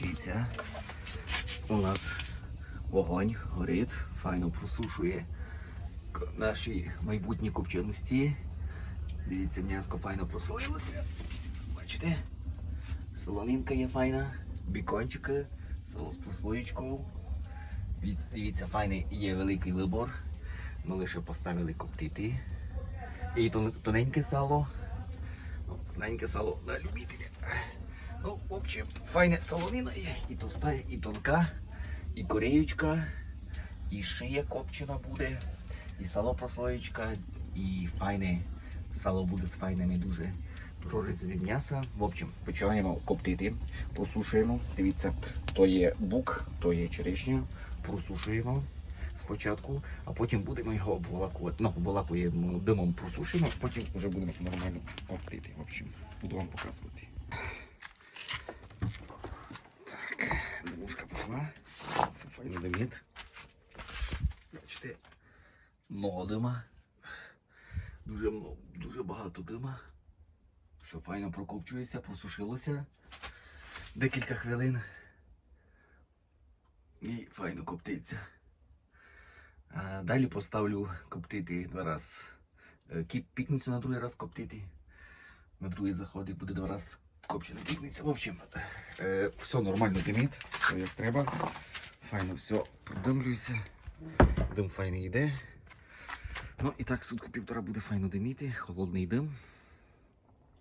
Дивіться, у нас вогонь горить, файно просушує наші майбутні копченості. Дивіться, м'яско файно просолилося. Бачите? Солонинка є файна, бікончики, сало з прослоєчкою. Дивіться, файний є великий вибор. Ми лише поставили коптити. І тоненьке сало. Тоненьке сало на любителя. Ну, в общем, файне солонина є. І товста, і тонка, і кореючка, і шия копчена буде, і сало прослоєчка, і файне сало буде з файними дуже прорізами м'яса. В общем, починаємо коптити, просушуємо. Дивіться, то є бук, то є черешня. Просушуємо спочатку, а потім будемо його обволакувати. Ну, обволакуємо димом просушуємо, а потім вже будемо нормально коптити. В общем, буду вам показувати. Димить. Бачите, много дима. Дуже, дуже багато дима. Все файно прокопчується, просушилося декілька хвилин. І файно коптиться. А далі поставлю коптити два раз. е, Пікницю на другий раз коптити. На другий заходик буде два раз копчена пікниця. В общем, е, все нормально димить, все як треба. Файно все продимлюється. Дим файний йде. Ну і так сутку півтора буде файно диміти, холодний дим.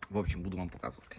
В общем, буду вам показувати.